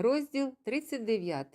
Розділ 39.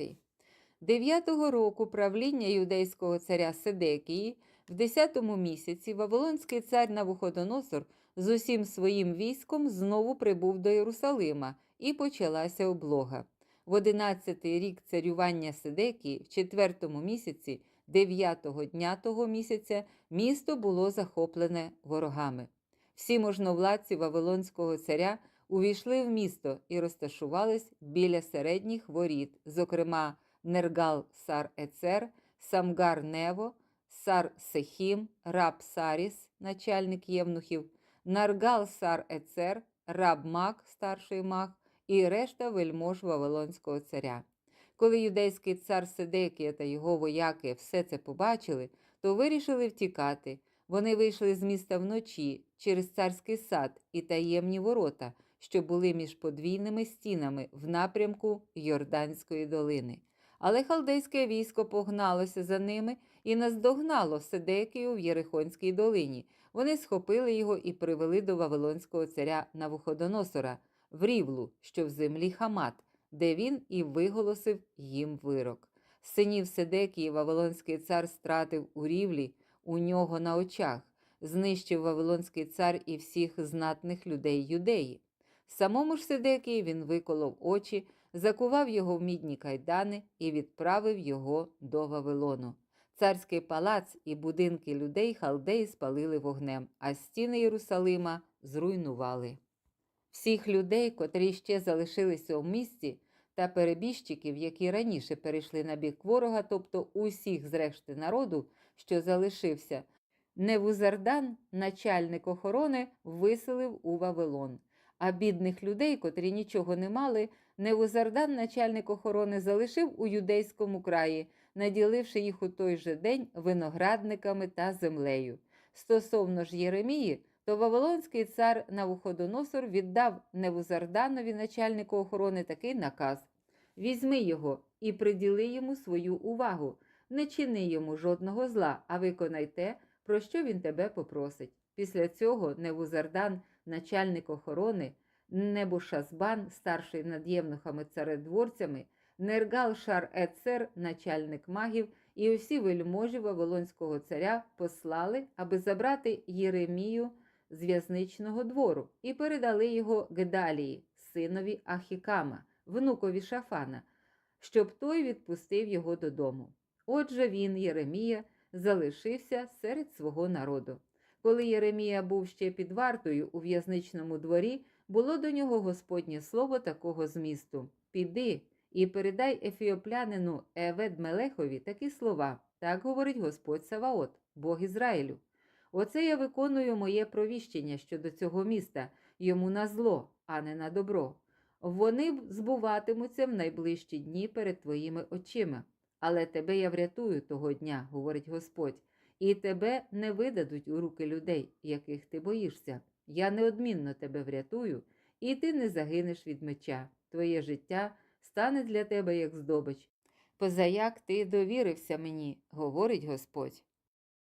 Дев'ятого року правління юдейського царя Седекії в 10-му місяці Вавилонський цар Навуходоносор з усім своїм військом знову прибув до Єрусалима, і почалася облога. В 11-й рік царювання Седекії, в 4-му місяці, 9-го дня того місяця, місто було захоплене ворогами. Всі можновладці Вавилонського царя увійшли в місто і розташувались біля середніх воріт, зокрема Нергал Сар Ецер, Самгар Нево, Сар Сехім, раб Саріс, начальник євнухів, Наргал Сар Ецер, раб Мак, старший маг, і решта вельмож Вавилонського царя. Коли юдейський цар Седекія та його вояки все це побачили, то вирішили втікати. Вони вийшли з міста вночі через царський сад і таємні ворота, що були між подвійними стінами в напрямку Йорданської долини. Але халдейське військо погналося за ними і наздогнало Седекію в Єрихонській долині. Вони схопили його і привели до Вавилонського царя Навуходоносора в Рівлу, що в землі Хамат, де він і виголосив їм вирок. Синів Седекії Вавилонський цар стратив у рівлі у нього на очах, знищив Вавилонський цар і всіх знатних людей юдеї. Самому ж Седекії він виколов очі, закував його в мідні кайдани і відправив його до Вавилону. Царський палац і будинки людей халдеї спалили вогнем, а стіни Єрусалима зруйнували. Всіх людей, котрі ще залишилися у місті, та перебіжчиків, які раніше перейшли на бік ворога, тобто усіх зрешти народу, що залишився, Невузардан, начальник охорони, виселив у Вавилон. А бідних людей, котрі нічого не мали, Невузардан, начальник охорони, залишив у юдейському краї, наділивши їх у той же день виноградниками та землею. Стосовно ж Єремії, то Вавилонський цар Навуходоносор віддав Невузарданові, начальнику охорони, такий наказ: Візьми його і приділи йому свою увагу, не чини йому жодного зла, а виконай те, про що він тебе попросить. Після цього Невузардан, начальник охорони, Небушазбан, старший над євнухами царедворцями, Нергал Шар Ецер, начальник магів, і усі вельможі Вавилонського царя послали, аби забрати Єремію з в'язничного двору і передали його Гедалії, синові Ахікама, внукові Шафана, щоб той відпустив його додому. Отже, він, Єремія, залишився серед свого народу. Коли Єремія був ще під вартою у в'язничному дворі, було до нього Господнє слово такого змісту: Піди і передай ефіоплянину Евед Мелехові такі слова. Так говорить Господь Саваот, Бог Ізраїлю. Оце я виконую моє провіщення щодо цього міста, йому на зло, а не на добро. Вони збуватимуться в найближчі дні перед твоїми очима. Але тебе я врятую того дня, говорить Господь, і тебе не видадуть у руки людей, яких ти боїшся. Я неодмінно тебе врятую, і ти не загинеш від меча. Твоє життя стане для тебе як здобич. Позаяк ти довірився мені, говорить Господь.